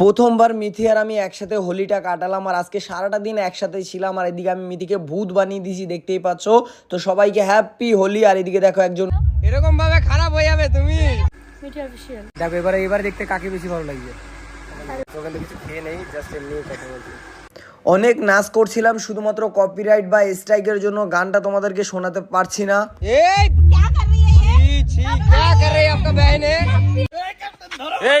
প্রথমবার মিথি আর আমি একসাথে হোলিটা কাটালাম আর আজকে সারাটা দিন একসাথে ছিলাম আর এদিকে আমি মিথিকে ভূত বানিয়ে দিয়েছি দেখতেই পাচ্ছ। তো সবাইকে হ্যাপি হোলি আর এদিকে দেখো একজন এরকম ভাবে খারাপ হয়ে যাবে তুমি। দেখো এবারে এবার দেখতে কাকে বেশি ভালো লাগছে। কিছু খেয়ে নেই জাস্ট এমনি কথা বলছি। অনেক নাচ করছিলাম শুধুমাত্র কপিরাইট বা স্ট্রাইকের জন্য গানটা তোমাদেরকে শোনাতে পারছি না। এই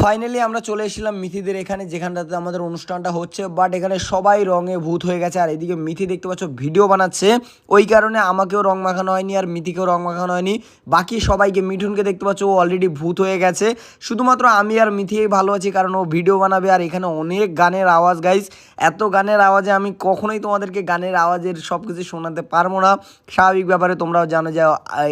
Finally আমরা চলে এসেছিলাম মিথিদের এখানে, যেখানটাতে আমাদের অনুষ্ঠানটা হচ্ছে বাট এখানে সবাই রঙে ভূত হয়ে গেছে। আর এদিকে মিথি দেখতে পাচ্ছ ভিডিও বানাচ্ছে। ওই কারণে আমাকেও রং মাখানো হয়নি আর মিথিকেও রং মাখানো হয়নি। বাকি সবাইকে, মিঠুনকে দেখতে পাচ্ছ, ও অলরেডি ভূত হয়ে গেছে। শুধুমাত্র আমি আর মিথিই ভালো আছি, কারণ ও ভিডিও বানাবে। আর এখানে অনেক গানের আওয়াজ গাইস এত গানের আওয়াজে আমি কখনোই তোমাদেরকে গানের আওয়াজের সব কিছু শোনাতে পারব না। স্বাভাবিক ব্যাপারে তোমরাও জানো যে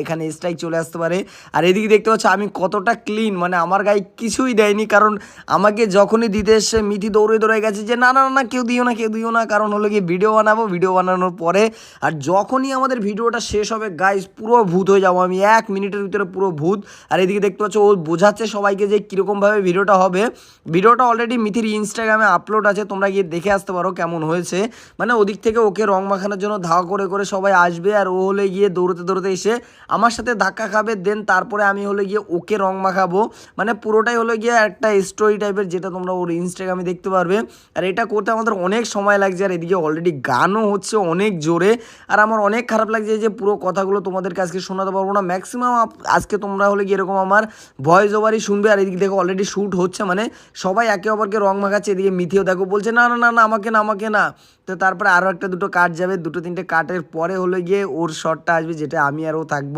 এখানে স্ট্রাইক চলে আসতে পারে। আর এদিকে দেখতে পাচ্ছ, আমি কতটা ক্লিন মানে আমার গায়ে কিছুই দেয়নি। কারণ আমাকে যখনই দিতে এসে মিথি দৌড়ে দৌড়ে গেছে যে না না না, কেউ দিও না কেউ দিও না। কারণ হলো গিয়ে ভিডিও বানাবো ভিডিও বানানোর পরে আর যখনই আমাদের ভিডিওটা শেষ হবে গাইস পুরো ভূত হয়ে যাব আমি। এক মিনিটের ভিতরে পুরো ভূত। আর এদিকে দেখতে পাচ্ছ ও বোঝাচ্ছে সবাইকে যে কীরকমভাবে ভিডিওটা হবে। ভিডিওটা অলরেডি মিথির ইনস্টাগ্রামে আপলোড আছে তোমরা গিয়ে দেখে আসতে পারো কেমন হয়েছে। মানে ওদিক থেকে ওকে রং মাখানোর জন্য ধাওয়া করে করে সবাই আসবে আর ও হলে গিয়ে দৌড়তে দৌড়তে এসে আমার সাথে ধাক্কা খাবে। দেন তারপরে আমি হলে গিয়ে ওকে রং মাখাবো। মানে পুরোটাই হলো গিয়ে একটা স্টোরি টাইপের যেটা তোমরা ওর ইনস্টাগ্রামে দেখতে পারবে। আর এটা করতে আমাদের অনেক সময় লাগছে, আর এদিকে অলরেডি গানও হচ্ছে অনেক জোরে। আর আমার অনেক খারাপ লাগছে যে পুরো কথাগুলো তোমাদেরকে আজকে শোনাতে পারব না। ম্যাক্সিমাম আজকে তোমরা হলে গিয়ে এরকম আমার ভয়েস ওভারই শুনবে, আর এদিকে দেখো অলরেডি শ্যুট হচ্ছে। মানে সবাই একে অপরকে রং মাখাচ্ছে এদিকে মিথিও দেখো বলছে, না না না না, আমাকে না আমাকে না। তো তারপরে আরও একটা দুটো কাট যাবে, দুটো তিনটে কাটের পরে হলে গিয়ে ওর শটটা আসবে, যেটা আমি আরও থাকব।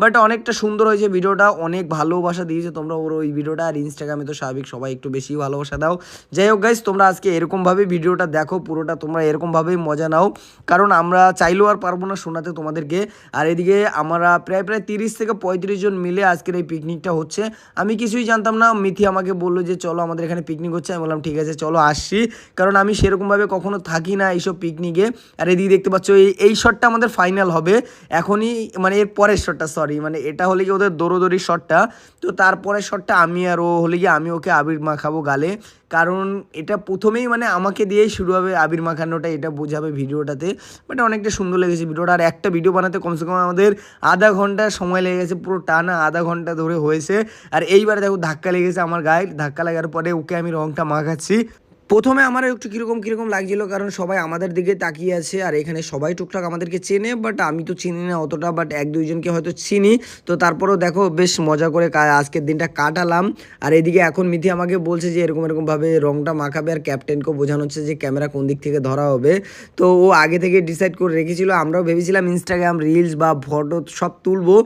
বাট অনেকটা সুন্দর হয়েছে ভিডিওটা, অনেক ভালোবাসা দিয়েছে তোমরা ওর ওই ভিডিওটা আর ইনস্টাগ্রামে তো স্বাভাবিক, সবাই একটু বেশি ভালোবাসা দাও। যাই হোক গাইজ তোমরা আজকে এরকমভাবে ভিডিওটা দেখো, পুরোটা তোমরা এরকমভাবেই মজা নাও। কারণ আমরা চাইলেও আর পারব না শোনাতে তোমাদেরকে। আর এদিকে আমরা প্রায় প্রায় তিরিশ থেকে পঁয়ত্রিশ জন মিলে আজকের এই পিকনিকটা হচ্ছে। আমি কিছুই জানতাম না, মিথি আমাকে বলল যে, চলো আমাদের এখানে পিকনিক হচ্ছে। আমি বললাম, ঠিক আছে, চলো আসছি। কারণ আমি সেরকমভাবে কখনো থাকি না এইসব পিকনিকে আর এদিকে দেখতে পাচ্ছ, এই এই শটটা আমাদের ফাইনাল হবে। এখনই মানে এর পরের শটটা সরি মানে এটা হলে কি ওদের দৌড়োদৌড়ির শটটা তো তারপরের শটটা আমি আর ও হলে গিয়ে আমি ওকে আবির মাখাবো গালে। কারণ এটা প্রথমেই মানে আমাকে দিয়েই শুরু হবে আবির মাখানোটা, এটা বোঝাবে ভিডিওটাতে। বাট অনেকটা সুন্দর লেগেছে ভিডিওটা। আর একটা ভিডিও বানাতে কমসে কম আমাদের আধা ঘণ্টা সময় লেগে গেছে, পুরো টানা আধা ঘণ্টা ধরে হয়েছে। আর এইবারে দেখো ধাক্কা লেগেছে আমার গায়ে। ধাক্কা লাগার পরে ওকে আমি রংটা মাখাচ্ছি। প্রথমে আমার একটু কীরকম কীরকম লাগছিল, কারণ সবাই আমাদের দিকে তাকিয়ে আছে আর এখানে সবাই টুকটাক আমাদেরকে চেনে বাট আমি তো চিনি না অতটা বাট এক দুইজনকে হয়তো চিনি। তো তারপরেও দেখো, বেশ মজা করে আজকের দিনটা কাটালাম। আর এদিকে এখন মিথি আমাকে বলছে যে এরকম এরকমভাবে রংটা মাখাবে আর ক্যাপ্টেনকেও বোঝানো হচ্ছে যে ক্যামেরা কোন দিক থেকে ধরা হবে। তো ও আগে থেকে ডিসাইড করে রেখেছিল, আমরাও ভেবেছিলাম ইনস্টাগ্রাম রিলস বা ফটো সব তুলবো।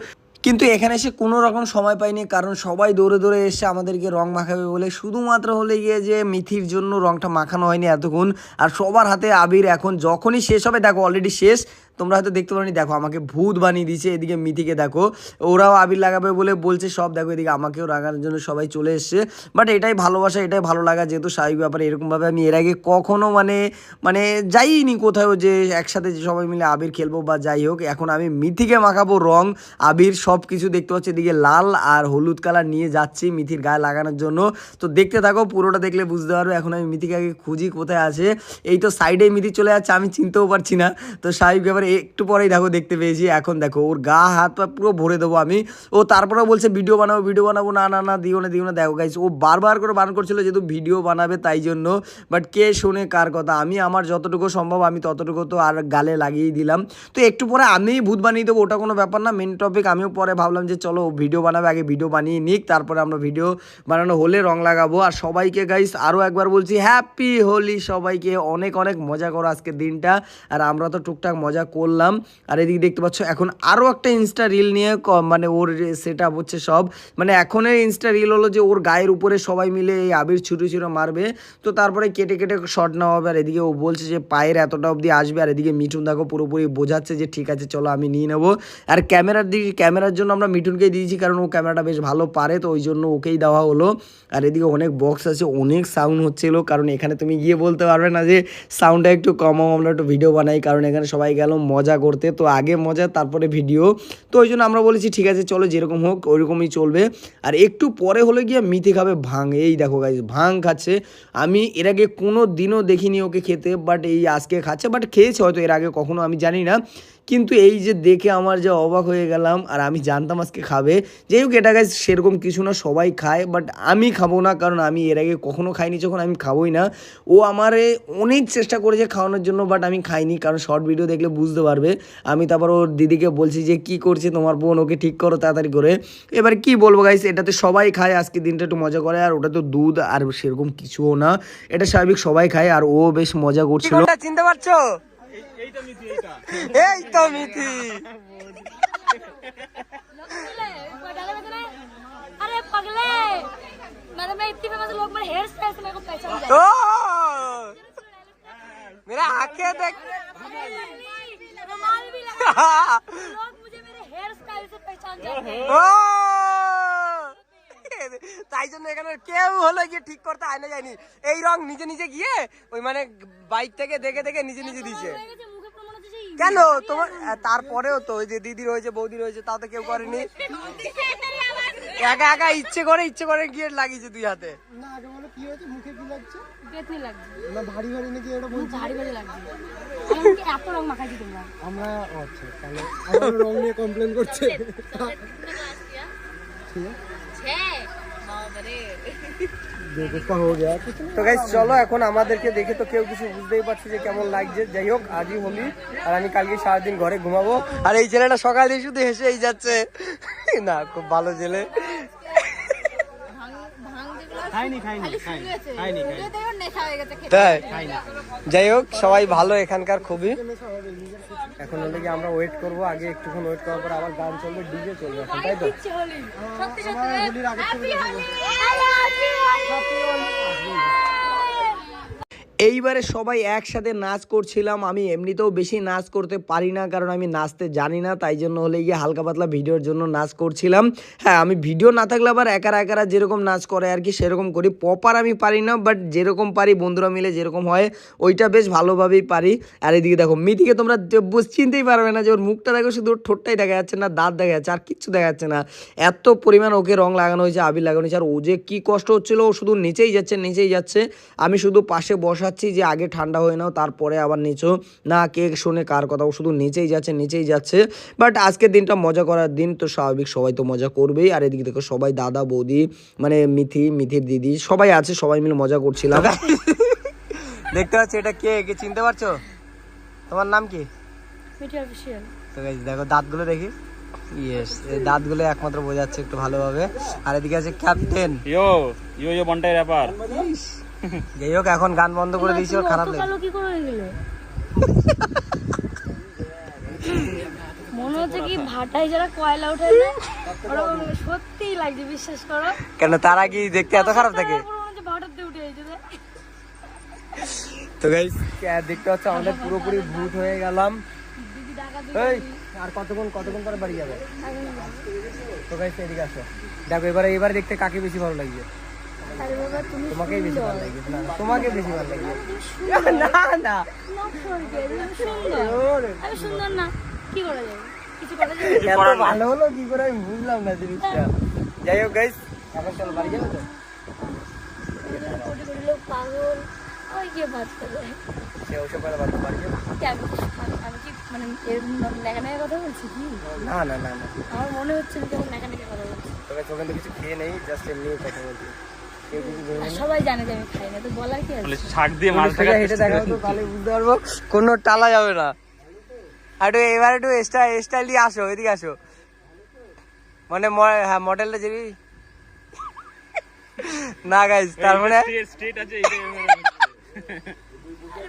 কিন্তু এখানে এসে কোনো রকম সময় পায়নি কারণ সবাই দৌড়ে দৌড়ে এসে আমাদেরকে রং মাখাবে বলে। শুধুমাত্র হলে গিয়ে যে মিথির জন্য রংটা মাখানো হয়নি এতক্ষণ। আর সবার হাতে আবির এখন যখনই শেষ হবে, দেখো অলরেডি শেষ। তোমরা হয়তো দেখতে পারোনি, দেখো আমাকে ভূত বানিয়ে দিয়েছে, এদিকে মিথিকে দেখো, ওরাও আবির লাগাবে বলে বলছে, সব দেখো এদিকে আমাকেও লাগানোর জন্য সবাই চলে এসছে বাট এটাই ভালোবাসা, এটাই ভালো লাগা যেহেতু স্বাভাবিক ব্যাপারে, এরকমভাবে আমি এর আগে কখনো মানে মানে যাইনি কোথাও যে একসাথে যে সবাই মিলে আবির খেলব বা যাই হোক, এখন আমি মিথিকে মাখাবো রং, আবির সব কিছু দেখতে পাচ্ছি, এদিকে লাল আর হলুদ কালার নিয়ে যাচ্ছি মিথির গায়ে লাগানোর জন্য, তো দেখতে থাকো, পুরোটা দেখলে বুঝতে পারবে, এখন আমি মিথিকে আগে খুঁজি কোথায় আছে, এই তো সাইডে মিথি চলে যাচ্ছে, আমি চিনতেও পারছি না, তো স্বাভাবিক ব্যাপারে একটু পরেই দেখো, দেখতে পেয়েছি। এখন দেখো, ওর গা, হাত পা পুরো ভরে দেবো আমি। ও তারপরেও বলছে, ভিডিও বানাবো ভিডিও বানাবো। না না না, দিও না দিও না। দেখো গাইছে ও বারবার করে বারণ করছিল যেহেতু ভিডিও বানাবে তাই জন্য। বাট কে শুনে কার কথা? আমি, আমার যতটুকু সম্ভব, আমি ততটুকু তো আর গালে লাগিয়েই দিলাম। তো একটু পরে আমিই ভূত বানিয়ে দেবো, ওটা কোনো ব্যাপার না। মেন টপিক আমিও পরে ভাবলাম যে, চলো, ভিডিও বানাবে, আগে ভিডিও বানিয়ে নিক, তারপরে আমরা ভিডিও বানানো হলে রং লাগাবো। আর সবাইকে গাইস আরও একবার বলছি হ্যাপি হোলি সবাইকে। অনেক অনেক মজা করো আজকের দিনটা। আর আমরা তো টুকটাক মজা করলাম। আর এদিকে দেখতে পাচ্ছ, এখন আরও একটা ইনস্টা রিল নিয়ে মানে ওর সেট আপ হচ্ছে সব। মানে এখনের ইনস্টা রিল হলো যে ওর গায়ের উপরে সবাই মিলে এই আবির ছুটো ছুটো মারবে। তো তারপরে কেটে কেটে শর্ট নেওয়া হবে। আর এদিকে ও বলছে যে পায়ের এতটা অবধি আসবে। আর এদিকে মিঠুন দেখো পুরোপুরি বোঝাচ্ছে যে ঠিক আছে, চলো আমি নিয়ে নেব। আর ক্যামেরার দিকে, ক্যামেরার জন্য আমরা মিঠুনকে দিয়েছি কারণ ও ক্যামেরাটা বেশ ভালো পারে। তো ওই জন্য ওকেই দেওয়া হলো। আর এদিকে অনেক বক্স আছে, অনেক সাউন্ড হচ্ছিল। কারণ এখানে তুমি গিয়ে বলতে পারবে না যে সাউন্ডটা একটু কমাও আমরা একটু ভিডিও বানাই। কারণ এখানে সবাই গেল মজা করতে। তো আগে মজা, তারপরে ভিডিও। তো ওই জন্য আমরা বলেছি, ঠিক আছে, চলো যেরকম হোক ওইরকমই চলবে। আর একটু পরে হলে গিয়ে মিথি খাবে ভাং। এই দেখো গাইজ ভাং খাচ্ছে। আমি এর আগে কোনো দিনও দেখিনি ওকে খেতে বাট এই আজকে খাচ্ছে বাট খেয়েছে হয়তো এর আগে, কখনো আমি জানি না। কিন্তু এই যে দেখে আমার যে অবাক হয়ে গেলাম, আর আমি জানতাম আজকে খাবে। যাই হোক, এটা গাছ সেরকম কিছু না, সবাই খায় বাট আমি খাব না, কারণ আমি এর আগে কখনো খাইনি, যখন আমি খাবোই না। ও আমারে অনেক চেষ্টা করেছে খাওয়ানোর জন্য বাট আমি খাইনি, কারণ শর্ট ভিডিও দেখলে বুঝতে পারবে। আমি তারপর ওর দিদিকে বলছি যে, কি করছে তোমার বোন? ওকে ঠিক করো তাড়াতাড়ি করে। এবার কি বলব গাইস এটাতে সবাই খায়, আজকে দিনটা একটু মজা করে, আর ওটা তো দুধ আর সেরকম কিছুও না। এটা স্বাভাবিক সবাই খায়, আর ও বেশ মজা করছিল। চিনতে পারছ? এই তো মিথি अरे पगले मतलब मैं इतनी फेमस लोग मेरे हेयर स्टाइल से मेरे को पहचान जाए ও मेरा आंखें देख रुमाल भी लगा लोग मुझे मेरे हेयर स्टाइल से पहचान जाते हैं ও তাই জন্য এখানে কেউ হলো গিয়ে ঠিক করতে আয় না যায়নি এই রং নিজে নিজে গিয়ে ওই মানে বাইক থেকে দেখে দেখে নিজে নিজে দিছে কেন তোমার তারপরেও তো ওই যে দিদি হয়েছে বৌদি রয়েছে তাও তো কেউ করেনি একা একা ইচ্ছে করে ইচ্ছে করে গিয়ে লাগিয়েছে দুই হাতে না আগে বলো কি হয়েছে মুখে কি লাগছে বেতনি লাগছে না ভারী ভারী নাকি এটা বল ভারী ভারী লাগছে এত রং মাখাইছি তোমরা আমরা আচ্ছা তাহলে আমার রং নিয়ে কমপ্লেন করছে গয়া কিছু তো গাইস চলো এখন আমাদেরকে দেখে তো কেউ কিছু বুঝতেই পারছে যে কেমন লাগছে। যাই হোক আজই হোলি আর আমি কালকে সারাদিন ঘরে ঘুমাবো। আর এই ছেলেটা সকালে শুধু হেসেই যাচ্ছে। না খুব ভালো ছেলে। তাই? যাই হোক সবাই ভালো এখানকার খুবই। এখন হলে কি আমরা ওয়েট করব আগে একটুক্ষণ ওয়েট করার পর আবার গান চলবে ডিজে চলবে এখন তাই তো? Só pior, amigo. এইবারে সবাই একসাথে নাচ করছিলাম। আমি এমনিতেও বেশি নাচ করতে পারি না, কারণ আমি নাচতে জানি না, তাই জন্য হলে গিয়ে হালকা পাতলা ভিডিওর জন্য নাচ করছিলাম। হ্যাঁ আমি ভিডিও না থাকলে আবার একারা একারা যেরকম নাচ করে আর কি, সেরকম করি। প্রপার আমি পারি না বাট যেরকম পারি, বন্ধুরা মিলে যেরকম হয়, ওইটা বেশ ভালোভাবেই পারি। আর এদিকে দেখো, মিথিকে তোমরা চিনতেই পারবে না যে ওর মুখটা দেখো, শুধু ওর ঠোঁটটাই দেখা যাচ্ছে না, দাঁত দেখা যাচ্ছে, আর কিচ্ছু দেখা যাচ্ছে না। এত পরিমাণ ওকে রং লাগানো হয়েছে, আবির লাগানো হয়েছে, আর ও যে কী কষ্ট হচ্ছিল, ও শুধু নিচেই যাচ্ছে নিচেই যাচ্ছে। আমি শুধু পাশে বসাচ্ছি যে আগে ঠান্ডা হয়ে নাও তারপরে আবার নিচো। না কে শুনে কার কথা শুধু নিচেই যাচ্ছে নিচেই যাচ্ছে। বাট আজকের দিনটা মজা করার দিন তো স্বাভাবিক সবাই তো মজা করবেই। আর এদিকে দেখো সবাই দাদা বৌদি মানে মিথি মিথির দিদি সবাই আছে সবাই মিলে মজা করছিলাম। দেখতে পাচ্ছি এটা কে কে চিনতে পারছ? তোমার নাম কি? মিঠি অফিসিয়াল। তো guys, দেখো দাঁতগুলো দেখি। ইয়েস এই দাঁতগুলো একমাত্র বোঝাচ্ছে একটু ভালোভাবে। আর এদিকে আছে ক্যাপ্টেন ইয়ো ইয়ো ইয়ো বন্টাই র্যাপার যাই হোক এখন গান বন্ধ করে দিয়েছি ওর খারাপ লাগে কি করে গেল? মনে হচ্ছে কি ভাটায় যারা কয়লা উঠে না ওরকম সত্যিই লাগছে বিশ্বাস করো। কেন তারা কি দেখতে এত খারাপ থাকে? পুরো হচ্ছে ভাটাতে উঠে গেছে তো গাইস দেখতে আমাদের পুরোপুরি ভূত হয়ে গেলাম। এই আর কতক্ষণ কতক্ষণ পরে বাড়ি যাবে? তো গাইস এদিকে আসো। দেখো এবারে এবারে দেখতে কাকে বেশি ভালো লাগছে? আরে বাবা তুমি তোমাকেই বেশি ভালো লাগছে না না, তোমাকে বেশি ভালো লাগছে না না। নখ সরকে তুমি সুন্দর আমি সুন্দর না কি করা যাবে কিছু করা যাবে ভালো হলো কি করে আমি বুঝলাম না জিনিসটা। যাই হোক গাইস এখন চলো বাড়ি যাবে তো? কোটি কোটি লোক পাগল। ওই গিয়ে ভাত খাবে সে ওসব করে বাড়ি বাড়ি যাবে আমি আমি- আমি কি মানে এরকম কথা বলছি কি? না না না না। আমার মনে হচ্ছে আমি কেমন কথা বলছি। তবে ওখান থেকে কিছু খেয়ে নেই জাস্ট এমনি কথা বলছি। সবাই জানে যে আমি খাই না তো বলার কি আছে? শাক দিয়ে মাছ সোজা হেঁটে দেখাও তো তাহলে বুঝতে পারব। কোনো টালা যাবে না। আর একটু এবার একটু স্টাইল স্টাইলি আসো এদিকে আসো। মানে হ্যাঁ মডেলটা যেবি না গাইজ তার মানে স্ট্রেট আছে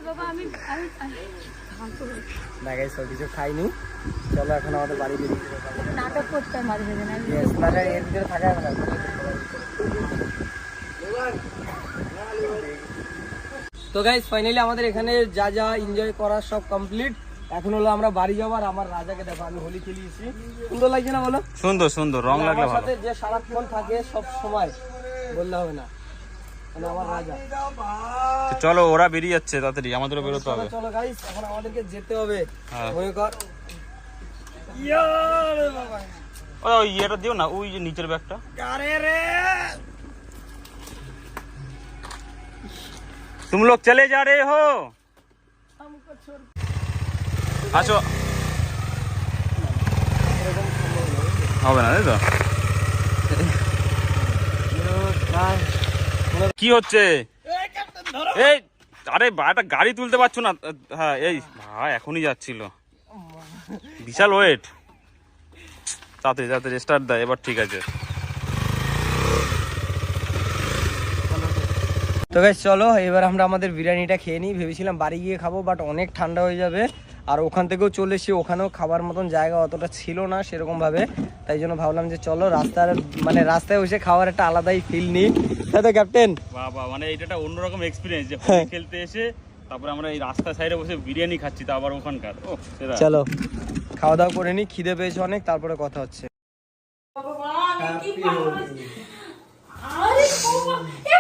বাবা আমি আমি আমি- শান্ত হই। না গাইজ সব কিছু খাইনি। চলো এখন আমাদের বাড়ি। নাটক করতে মাঝে মাঝে না এর ভিতরে থাকা যাবে না। তো গাইজ ফাইনালি আমাদের এখানে যা যা এনজয় করার সব কমপ্লিট এখন হলো আমরা বাড়ি যাব আর আমার রাজাকে দেখো আমি হোলি খেলিয়েছি। সুন্দর লাগছে না বলো? সুন্দর সুন্দর রং লাগলে আমার ভালো। সাথে যে সারাক্ষণ থাকে সব সময় বললে হবে না। মানে আমার রাজা। চলো ওরা বেরিয়ে যাচ্ছে তাড়াতাড়ি আমাদেরও বেরোতে হবে। চলো গাইস এখন আমাদেরকে যেতে হবে। হ্যাঁ। মনে কর। ইয়ারে বাবা। ও ওই ইয়েটা দিও না ওই যে নিচের ব্যাগটা। আরে রে? तुम लोग चले जा रहे हो আসো হবে না তাই তো কি হচ্ছে এই আরে বা- একটা গাড়ি তুলতে পারছো না হ্যাঁ এই ভাই এখনই যাচ্ছিল বিশাল ওয়েট তাড়াতাড়ি তাড়াতাড়ি স্টার্ট দেয় এবার ঠিক আছে তো গাইস চলো এবার আমরা আমাদের বিরিয়ানিটা খেয়ে নিই। ভেবেছিলাম বাড়ি গিয়ে খাব বাট অনেক ঠান্ডা হয়ে যাবে। আর ওখান থেকেও চলে এসেছি ওখানেও খাবার মতন জায়গা অতটা ছিল না সেরকমভাবে। তাই জন্য ভাবলাম যে চলো রাস্তার মানে রাস্তায় বসে খাওয়ার একটা আলাদাই ফিল নিই। তাই তো ক্যাপ্টেন বাবা মানে এটা একটা অন্যরকম এক্সপিরিয়েন্স যে হ্যাঁ। খেলতে এসে তারপরে আমরা এই রাস্তা সাইডে বসে বিরিয়ানি খাচ্ছি তা আবার ওখানকার। চলো খাওয়া দাওয়া করে নিই খিদে পেয়েছে অনেক তারপরে কথা হচ্ছে। আরে বাবা, এ